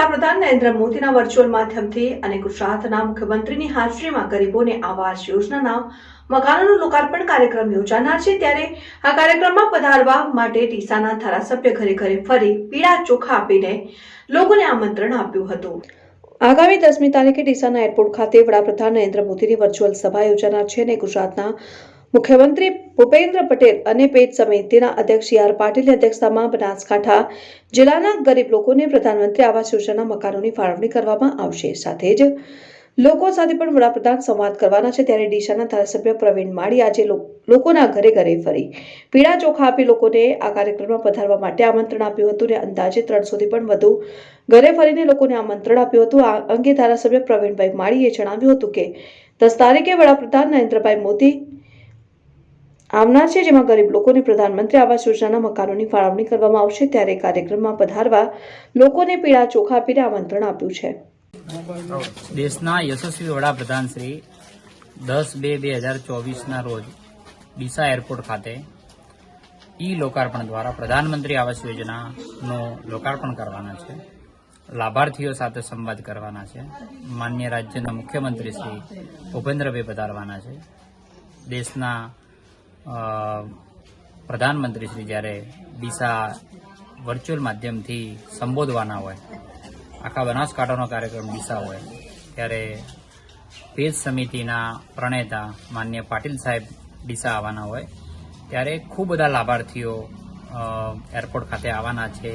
વડાપ્રધાન નરેન્દ્ર મોદીના વર્ચ્યુઅલ માધ્યમથી અને ગુજરાતના મુખ્યમંત્રીની હાજરીમાં ગરીબોને આવાસ યોજનાના મકાનોનું લોકાર્પણ કાર્યક્રમ યોજાનાર છે. ત્યારે આ કાર્યક્રમમાં પધારવા માટે ડીસાના ધારાસભ્ય ઘરે ઘરે ફરી પીળા ચોખા આપીને લોકોને આમંત્રણ આપ્યું હતું. આગામી દસમી તારીખે ડીસાના એરપોર્ટ ખાતે વડાપ્રધાન નરેન્દ્ર મોદીની વર્ચ્યુઅલ સભા યોજાનાર છે અને ગુજરાતના મુખ્યમંત્રી ભૂપેન્દ્ર પટેલ અને પેજ સમિતિના અધ્યક્ષ સી આર પાટીલની અધ્યક્ષતામાં બનાસકાંઠા જિલ્લાના ગરીબ લોકોને પ્રધાનમંત્રી આવાસ યોજનાના મકાનોની ફાળવણી કરવામાં આવશે. સાથે જ લોકો સાથે પણ વડાપ્રધાન સંવાદ કરવાના છે. ત્યારે ડીસાના ધારાસભ્ય પ્રવીણ માળી આજે લોકોના ઘરે ઘરે ફરી પીળા ચોખા આપી લોકોને આ કાર્યક્રમમાં પધારવા માટે આમંત્રણ આપ્યું હતું અને અંદાજે ત્રણસોથી પણ વધુ ઘરે ફરીને લોકોને આમંત્રણ આપ્યું હતું. આ અંગે ધારાસભ્ય પ્રવીણભાઈ માળીએ જણાવ્યું હતું કે દસ તારીખે વડાપ્રધાન નરેન્દ્રભાઈ મોદી આવનાર છે, જેમાં ગરીબ લોકોને પ્રધાનમંત્રી આવાસ યોજનાના મકાનોની ફાળવણી કરવામાં આવશે, ત્યારે કાર્યક્રમમાં પધારવા લોકોને પીળા ચોખા આપીને આમંત્રણ આપ્યું છે. દેશના યશસ્વી વડાપ્રધાન શ્રી દસ બે બે હજાર ચોવીસના રોજ ડીસા એરપોર્ટ ખાતે ઈ લોકાર્પણ દ્વારા પ્રધાનમંત્રી આવાસ યોજનાનું લોકાર્પણ કરવાના છે. લાભાર્થીઓ સાથે સંવાદ કરવાના છે. માન્ય રાજ્યના મુખ્યમંત્રી શ્રી ભૂપેન્દ્રભાઈ પધારવાના છે. દેશના પ્રધાનમંત્રી શ્રી જ્યારે ડીસા વર્ચ્યુઅલ માધ્યમથી સંબોધવાના હોય, આખા બનાસકાંઠાનો કાર્યક્રમ ડીસા હોય, ત્યારે પેજ સમિતિના પ્રણેતા માન્ય પાટીલ સાહેબ ડીસા આવવાના હોય, ત્યારે ખૂબ બધા લાભાર્થીઓ એરપોર્ટ ખાતે આવવાના છે.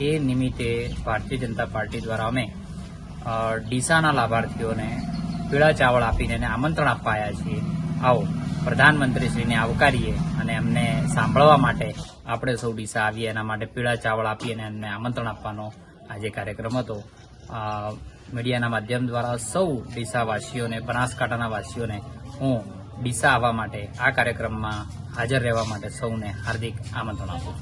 એ નિમિત્તે ભારતીય જનતા પાર્ટી દ્વારા અમે ડીસાના લાભાર્થીઓને પીળા ચાવળ આપીને આમંત્રણ આવ્યા છીએ. આવો. પ્રધાનમંત્રીશ્રીને આવકારીએ અને એમને સાંભળવા માટે આપણે સૌ ડીસા આવીએ, એના માટે પીળા ચાવળ આપી અને એમને આમંત્રણ આપવાનો આજે કાર્યક્રમ હતો. મીડિયાના માધ્યમ દ્વારા સૌ ડીસાવાસીઓને, બનાસકાંઠાના વાસીઓને હું ડીસા આવવા માટે આ કાર્યક્રમમાં હાજર રહેવા માટે સૌને હાર્દિક આમંત્રણ આપું